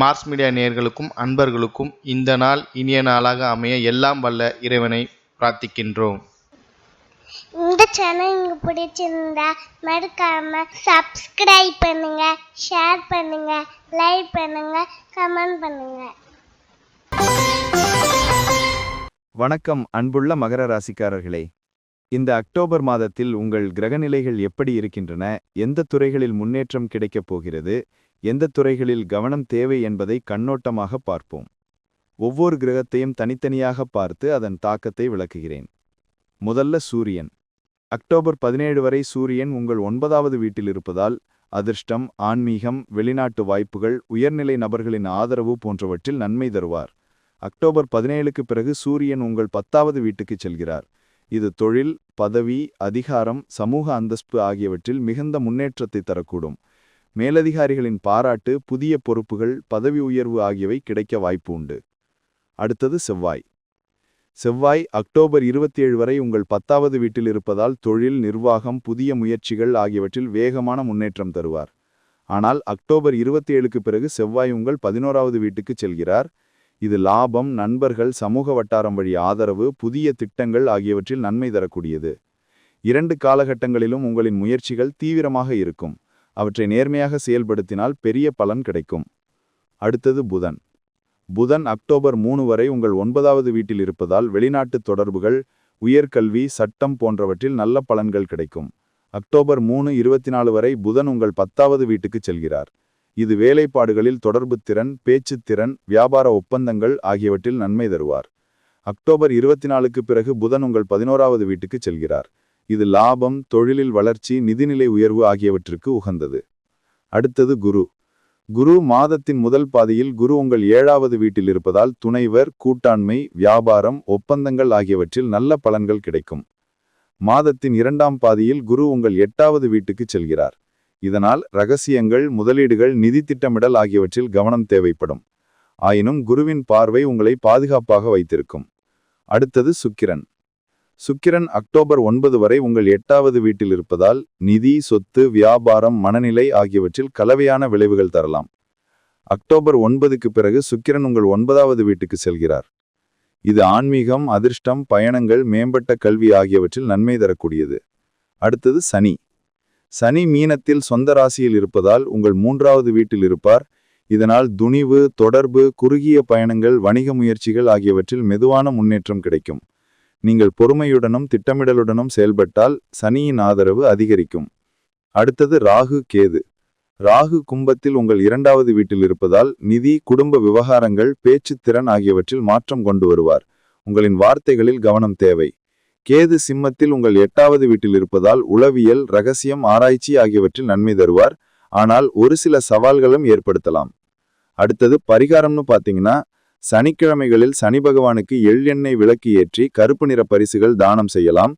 Mars media நேயர்களுக்கும் அன்பர்களுக்கும் இந்த நாள் இனிய நாளாக அமைய எல்லாம் வல்ல இறைவனை பிரார்த்திக்கின்றோம். இந்த சேனல் உங்களுக்கு பிடிச்சிருந்தா மறக்காம சப்ஸ்கிரைப் பண்ணுங்க ஷேர் பண்ணுங்க லைக் பண்ணுங்க கமெண்ட் பண்ணுங்க. வணக்கம் அன்புள்ள மகர ராசிக்காரர்களே. இந்த அக்டோபர் மாதத்தில் உங்கள் கிரகநிலைகள் எப்படி இருக்கின்றன எந்த துறைகளில் முன்னேற்றம் கிடைக்கப் போகிறது எந்த துறைகளில் கவனம் தேவை என்பதை கண்ணோட்டமாக பார்ப்போம். ஒவ்வொரு கிரகத்தையும் தனித்தனியாக பார்த்து அதன் தாக்கத்தை விளக்குகிறேன். முதல்ல சூரியன். அக்டோபர் பதினேழு வரை சூரியன் உங்கள் ஒன்பதாவது வீட்டில் இருப்பதால் அதிர்ஷ்டம் ஆன்மீகம் வெளிநாட்டு வாய்ப்புகள் உயர்நிலை நபர்களின் ஆதரவு போன்றவற்றில் நன்மை தருவார். அக்டோபர் பதினேழுக்கு பிறகு சூரியன் உங்கள் பத்தாவது வீட்டுக்குச் செல்கிறார். இது தொழில் பதவி அதிகாரம் சமூக அந்தஸ்து ஆகியவற்றில் மிகுந்த முன்னேற்றத்தை தரக்கூடும். மேலதிகாரிகளின் பாராட்டு புதிய பொறுப்புகள் பதவி உயர்வு ஆகியவை கிடைக்க வாய்ப்பு உண்டு. அடுத்தது செவ்வாய். செவ்வாய் அக்டோபர் இருபத்தி ஏழு வரை உங்கள் பத்தாவது வீட்டில் இருப்பதால் தொழில் நிர்வாகம் புதிய முயற்சிகள் ஆகியவற்றில் வேகமான முன்னேற்றம் தருவார். ஆனால் அக்டோபர் இருபத்தி ஏழுக்கு பிறகு செவ்வாய் உங்கள் பதினோராவது வீட்டுக்கு செல்கிறார். இது லாபம் நண்பர்கள் சமூக வட்டாரம் வழி ஆதரவு புதிய திட்டங்கள் ஆகியவற்றில் நன்மை தரக்கூடியது. இரண்டு காலகட்டங்களிலும் உங்களின் முயற்சிகள் தீவிரமாக இருக்கும். அவற்றை நேர்மையாக செயல்படுத்தினால் பெரிய பலன் கிடைக்கும். அடுத்தது புதன். புதன் அக்டோபர் மூணு வரை உங்கள் ஒன்பதாவது வீட்டில் இருப்பதால் வெளிநாட்டு தொடர்புகள் உயர்கல்வி சட்டம் போன்றவற்றில் நல்ல பலன்கள் கிடைக்கும். அக்டோபர் மூணு இருபத்தி நாலு வரை புதன் உங்கள் பத்தாவது வீட்டுக்கு செல்கிறார். இது வேலைப்பாடுகளில் தொடர்பு திறன் பேச்சுத்திறன் வியாபார ஒப்பந்தங்கள் ஆகியவற்றில் நன்மை தருவார். அக்டோபர் இருபத்தி நாலுக்கு பிறகு புதன் உங்கள் பதினோராவது வீட்டுக்கு செல்கிறார். இது லாபம் தொழிலில் வளர்ச்சி நிதிநிலை உயர்வு ஆகியவற்றிற்கு உகந்தது. அடுத்தது குரு. குரு மாதத்தின் முதல் பாதியில் குரு உங்கள் ஏழாவது வீட்டில் இருப்பதால் துணைவர் கூட்டாண்மை வியாபாரம் ஒப்பந்தங்கள் ஆகியவற்றில் நல்ல பலன்கள் கிடைக்கும். மாதத்தின் இரண்டாம் பாதியில் குரு உங்கள் எட்டாவது வீட்டுக்கு செல்கிறார். இதனால் ரகசியங்கள் முதலீடுகள் நிதி திட்டமிடல் ஆகியவற்றில் கவனம் தேவைப்படும். ஆயினும் குருவின் பார்வை உங்களை பாதுகாப்பாக வைத்திருக்கும். அடுத்தது சுக்கிரன். சுக்கிரன் அக்டோபர் ஒன்பது வரை உங்கள் எட்டாவது வீட்டில் இருப்பதால் நிதி சொத்து வியாபாரம் மனநிலை ஆகியவற்றில் கலவையான விளைவுகள் தரலாம். அக்டோபர் ஒன்பதுக்கு பிறகு சுக்கிரன் உங்கள் ஒன்பதாவது வீட்டுக்கு செல்கிறார். இது ஆன்மீகம் அதிர்ஷ்டம் பயணங்கள் மேம்பட்ட கல்வி ஆகியவற்றில் நன்மை தரக்கூடியது. அடுத்தது சனி. சனி மீனத்தில் சொந்த ராசியில் இருப்பதால் உங்கள் மூன்றாவது வீட்டில் இருப்பார். இதனால் துணிவு தொடர்பு குறுகிய பயணங்கள் வணிக முயற்சிகள் ஆகியவற்றில் மெதுவான முன்னேற்றம் கிடைக்கும். நீங்கள் பொறுமையுடனும் திட்டமிடலுடனும் செயல்பட்டால் சனியின் ஆதரவு அதிகரிக்கும். அடுத்தது ராகு கேது. ராகு கும்பத்தில் உங்கள் இரண்டாவது வீட்டில் இருப்பதால் நிதி குடும்ப விவகாரங்கள் பேச்சு திறன் ஆகியவற்றில் மாற்றம் கொண்டு வருவார். உங்களின் வார்த்தைகளில் கவனம் தேவை. கேது சிம்மத்தில் உங்கள் எட்டாவது வீட்டில் இருப்பதால் உளவியல் ரகசியம் ஆராய்ச்சி ஆகியவற்றில் நன்மை தருவார். ஆனால் ஒரு சில சவால்களும் ஏற்படுத்தலாம். அடுத்தது பரிகாரம்னு பார்த்தீங்கன்னா சனிக்கிழமைகளில் சனி பகவானுக்கு எள்ளெண்ணெய் விளக்கு ஏற்றி கருப்பு நிற பரிசுகள் தானம் செய்யலாம்.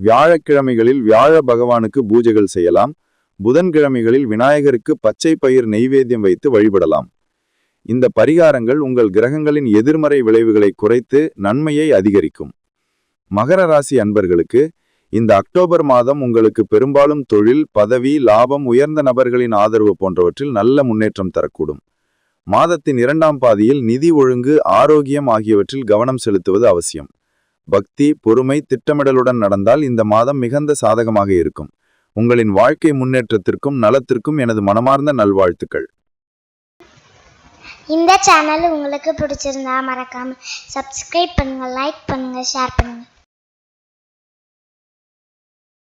வியாழக்கிழமைகளில் வியாழ பகவானுக்கு பூஜைகள் செய்யலாம். புதன்கிழமைகளில் விநாயகருக்கு பச்சை பயிர் நெய்வேத்தியம் வைத்து வழிபடலாம். இந்த பரிகாரங்கள் உங்கள் கிரகங்களின் எதிர்மறை விளைவுகளை குறைத்து நன்மையை அதிகரிக்கும். மகர ராசி அன்பர்களுக்கு இந்த அக்டோபர் மாதம் உங்களுக்கு பெரும்பாலும் தொழில் பதவி லாபம் உயர்ந்த நபர்களின் ஆதரவு போன்றவற்றில் நல்ல முன்னேற்றம் தரக்கூடும். மாதத்தின் இரண்டாம் பாதியில் நிதி ஒழுங்கு ஆரோக்கியம் ஆகியவற்றில் கவனம் செலுத்துவது அவசியம். பக்தி பொறுமை திட்டமிடலுடன் நடந்தால் இந்த மாதம் மிகுந்த சாதகமாக இருக்கும். உங்களின் வாழ்க்கை முன்னேற்றத்திற்கும் நலத்திற்கும் எனது மனமார்ந்த நல்வாழ்த்துக்கள். இந்த சேனல் உங்களுக்கு பிடிச்சிருந்தா மறக்காம சப்ஸ்கிரைப் பண்ணுங்க லைக் பண்ணுங்க ஷேர் பண்ணுங்க.